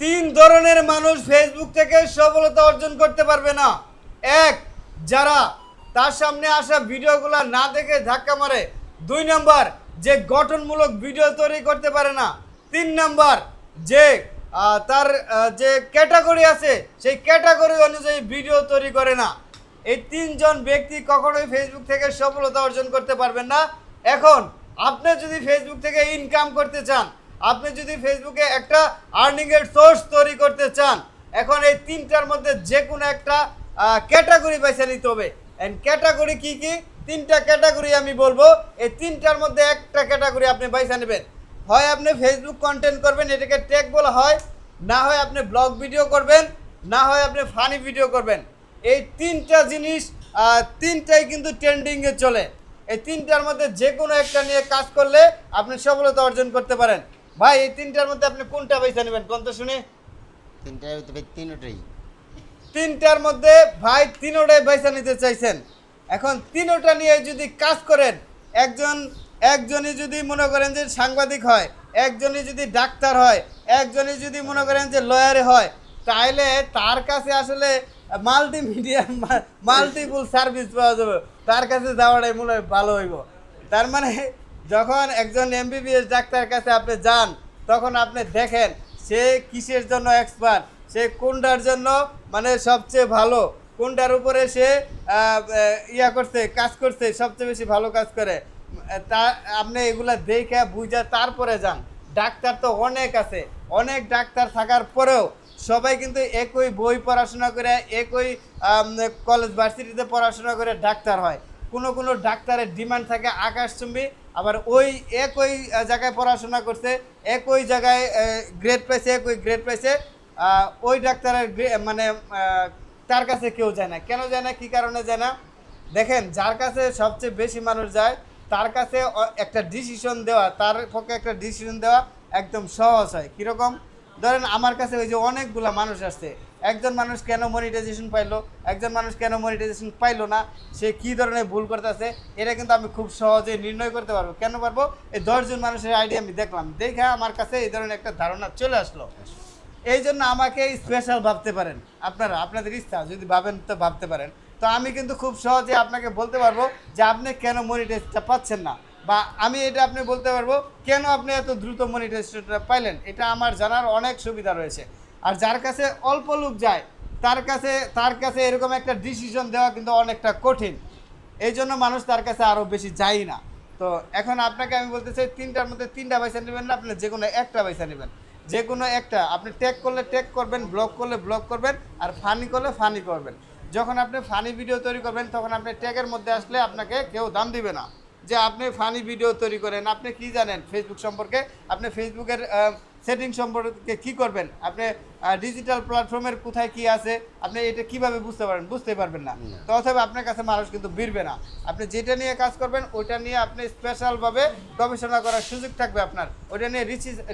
তিন ধরনের মানুষ ফেসবুক থেকে সফলতা অর্জন করতে পারবে না। এক, যারা তার সামনে আসা ভিডিওগুলো না দেখে ধাক্কা মারে। দুই নাম্বার, যে গঠনমূলক ভিডিও তৈরি করতে পারে না। তিন নাম্বার, যে তার যে ক্যাটাগরি আছে, সেই ক্যাটাগরি অনুযায়ী ভিডিও তৈরি করে না। এই তিনজন ব্যক্তি কখনোই ফেসবুক থেকে সফলতা অর্জন করতে পারবেন না। এখন আপনি যদি ফেসবুক থেকে ইনকাম করতে চান, আপনি যদি ফেসবুকে একটা আর্নিং এর সোর্স তৈরি করতে চান, এখন এই তিনটার মধ্যে যে কোনো একটা ক্যাটাগরি বেছে নিতে হবে। এন্ড ক্যাটাগরি কি কি? তিনটা ক্যাটাগরি আমি বলব। এই তিনটার মধ্যে একটা ক্যাটাগরি আপনি বেছে নেবেন। হয় আপনি ফেসবুক কন্টেন্ট করবেন, এটাকে ট্যাগ বলা হয়, না হয় আপনি ব্লগ ভিডিও করবেন, না হয় আপনি ফানি ভিডিও করবেন। এই তিনটা জিনিস তিনটাই কিন্তু ট্রেন্ডিংয়ে চলে। এই তিনটার মধ্যে যে কোনো একটা নিয়ে কাজ করলে আপনি সফলতা অর্জন করতে পারেন। ভাই এই তিনটার মধ্যে আপনি কোনটা পয়সা নেবেন? কোন তো শুনি? তিনটার ভিতরে তিনটাই। তিনটার মধ্যে ভাই তিনোটাই বেছে নিতে চাইছেন। এখন তিনোটা নিয়ে যদি কাজ করেন একজন একজনই যদি মনে করেন যে সাংবাদিক হয় একজনই যদি ডাক্তার হয় একজনই যদি মনে করেন যে লয়ারে হয় তাহলে তার কাছে আসলে মাল্টিমিডিয়া মাল্টিপুল সার্ভিস পাওয়া যাবে। তার কাছে যাওয়াটাই মনে হয় ভালো হইব। তার মানে যখন একজন এমবিবিএস ডাক্তার কাছে আপনি যান, তখন আপনি দেখেন সে কিসের জন্য এক্সপার্ট সে কোনটার জন্য মানে সবচেয়ে ভালো, কোনটার উপরে সে ইয়া করছে, কাজ করছে, সবচেয়ে বেশি ভালো কাজ করে। তা, আপনি এগুলা দেখে বুঝা তারপরে যান। ডাক্তার তো অনেক আছে। অনেক ডাক্তার থাকার পরেও সবাই কিন্তু একই বই পড়াশোনা করে, একই কলেজ ভার্সিটিতে পড়াশোনা করে ডাক্তার হয়। কোনো কোনো ডাক্তারের ডিমান্ড থাকে আকাশচুম্বী, আবার ওই একই জায়গায় পড়াশোনা করছে, একই জায়গায় গ্রেড পাইছে, একই গ্রেড পাইছে ওই ডাক্তারের মানে তার কাছে কেউ যায় না। কেন যায় না? কী কারণে যায় না? দেখেন, যার কাছে সবচেয়ে বেশি মানুষ যায়, তার কাছে একটা ডিসিশন দেওয়া, তার পক্ষে একটা ডিসিশন দেওয়া একদম সহজ হয়। কীরকম? ধরেন আমার কাছে ওই যে অনেকগুলা মানুষ আসছে। একজন মানুষ কেন মনিটাইজেশন পাইলো? একজন মানুষ কেন মনিটাইজেশন পাইলো না? সে কি ধরনের ভুল করতেছে? এটা কিন্তু আমি খুব সহজে নির্ণয় করতে পারব। কেন পারব? এই দশজন মানুষের আইডিয়া আমি দেখলাম। দেখে আমার কাছে এই ধরনের একটা ধারণা চলে আসলো। এই জন্য আমাকে স্পেশাল ভাবতে পারেন। আপনারা, আপনাদের ইচ্ছা, যদি ভাবেন তো ভাবতে পারেন। তো আমি কিন্তু খুব সহজে আপনাকে বলতে পারব যে আপনি কেন মনিটাইজটা পাচ্ছেন না। বা আমি এটা আপনি বলতে পারব, কেন আপনি এত দ্রুত মনিটাইজেশনটা পাইলেন? এটা আমার জানার অনেক সুবিধা রয়েছে। আর যার কাছে অল্প লোক যায়, তার কাছে তার কাছে এরকম একটা ডিসিশন দেওয়া কিন্তু অনেকটা কঠিন। এই জন্য মানুষ তার কাছে আরও বেশি যায় না। তো এখন আপনাকে আমি বলতে চাই, তিনটার মধ্যে তিনটা পয়সা নেবেন না, আপনি যে কোনো একটা পয়সা নেবেন। যে কোনো একটা, আপনি ট্যাগ করলে ট্যাগ করবেন ব্লগ করলে ব্লগ করবেন, আর ফানি করলে ফানি করবেন। যখন আপনি ফানি ভিডিও তৈরি করবেন, তখন আপনি ট্যাগের মধ্যে আসলে আপনাকে কেউ দাম দিবে না। যে আপনি ফানি ভিডিও তৈরি করেন। আপনি কি জানেন ফেসবুক সম্পর্কে? আপনি ফেসবুকের সেটিং সম্পর্কে কি করবেন? আপনি ডিজিটাল প্ল্যাটফর্মের কোথায় কি আছে? আপনি এটা কীভাবে বুঝতে পারবেন? বুঝতে পারবেন না। না। তো অথবা আপনার কাছে মানুষ কিন্তু বিরবে না। আপনি যেটা নিয়ে কাজ করবেন ওইটা নিয়ে আপনি স্পেশালভাবে গবেষণা করার সুযোগ থাকবে আপনার। ওইটা নিয়ে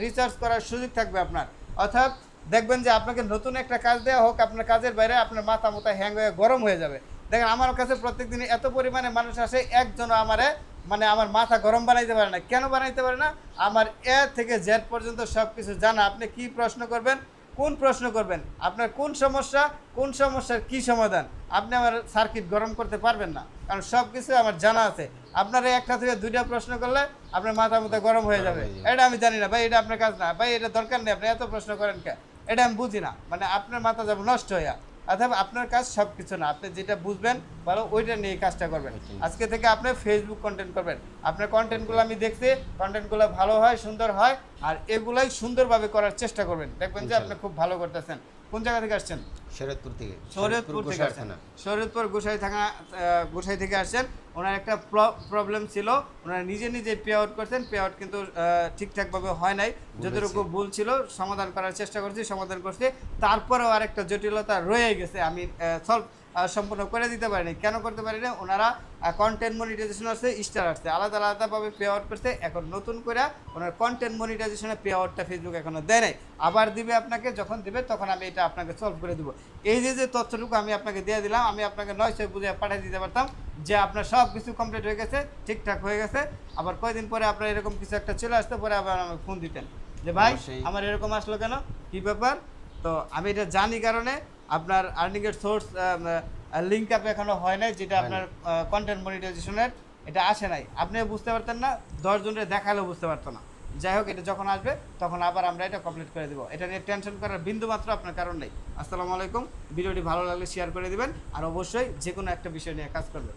রিসার্চ করার সুযোগ থাকবে আপনার। অর্থাৎ দেখবেন যে আপনাকে নতুন একটা কাজ দেওয়া হোক আপনার কাজের বাইরে আপনার মাথা মোতা হ্যাং হয়ে গরম হয়ে যাবে। দেখেন আমার কাছে প্রত্যেক প্রত্যেকদিন এত পরিমাণে মানুষ আসে একজনও আমারে মানে আমার মাথা গরম বানাইতে পারে না। কেন বানাইতে পারে না? আমার এ থেকে জেড পর্যন্ত সব কিছু জানা। আপনি কি প্রশ্ন করবেন? কোন প্রশ্ন করবেন? আপনার কোন সমস্যা? কোন সমস্যার কি সমাধান? আপনি আমার সার্কিট গরম করতে পারবেন না। কারণ সব কিছু আমার জানা আছে। আপনার এই একটা থেকে দুইটা প্রশ্ন করলে আপনার মাথা মতো গরম হয়ে যাবে। হয়ে যাবে। এটা আমি জানি না। ভাই এটা আপনার কাজ না। ভাই এটা দরকার নেই। আপনি এত প্রশ্ন করেন কে এটা আমি বুঝি না। মানে আপনার মাথা যাবে নষ্ট হইয়া অথবা আপনার কাজ সব কিছু না। আপনি যেটা বুঝবেন ভালো ওইটা নিয়ে কাজটা করবেন। আজকে থেকে আপনি ফেসবুক কন্টেন্ট করবেন। আপনার কন্টেন্টগুলো আমি দেখছি কন্টেন্টগুলো ভালো হয় সুন্দর হয় আর এগুলাই সুন্দরভাবে করার চেষ্টা করবেন। দেখবেন যে আপনি খুব ভালো করতেছেন। কোন জায়গা থেকে আসছেন? শরৎপুর থেকে। শরীয়তপুর থেকে গোসাই আসছেন। শরৎপুর শরীয়তপুর গোসাই থানা গোসাই থেকে আসছেন। ওনার একটা প্রবলেম ছিল। ওনারা নিজে নিজে পে আউট করছেন। পে আউট কিন্তু ঠিকঠাকভাবে হয় নাই। যতটুকু ভুল ছিল সমাধান করার চেষ্টা করছি সমাধান করছি। তারপরেও আরেকটা জটিলতা রয়ে গেছে। আমি সলভ সম্পূর্ণ করে দিতে পারিনি। কেন করতে পারি না ওনারা কন্টেন্ট মনিটাইজেশন আসছে স্টার আসছে। আলাদা আলাদাভাবে পে আউট করছে। এখন নতুন করে ওনার কন্টেন্ট মনিটাইজেশনে পে আউটটা ফেসবুক এখনও দেয় নাই। আবার দিবে আপনাকে যখন দিবে তখন আমি এটা আপনাকে সলভ করে দেবো। এই যে যে তথ্যটুকু আমি আপনাকে দিয়ে দিলাম আমি আপনাকে নয় ছয় বুঝে পাঠিয়ে দিতে পারতাম যে আপনার সব কিছু কমপ্লিট হয়ে গেছে ঠিকঠাক হয়ে গেছে। আবার কয়দিন পরে আপনার এরকম কিছু একটা চলে আসতে পরে আবার আমাকে ফোন দিতেন। যে ভাই আমার এরকম আসলো কেন? কি ব্যাপার? তো আমি এটা জানি কারণে আপনার আর্নিং এর সোর্স লিঙ্ক আপ এখনও হয় নাই যেটা আপনার কন্টেন্ট মনিটাইজেশনের এটা আসে নাই। আপনি বুঝতে পারতেন না দশ জনের দেখালেও বুঝতে পারতো না। যাই হোক এটা যখন আসবে তখন আবার আমরা এটা কমপ্লিট করে দেবো। এটা নিয়ে টেনশন করার বিন্দু মাত্র আপনার কারণ নেই। আসসালামু আলাইকুম। ভিডিওটি ভালো লাগলে শেয়ার করে দিবেন আর অবশ্যই যে কোনো একটা বিষয় নিয়ে কাজ করবেন।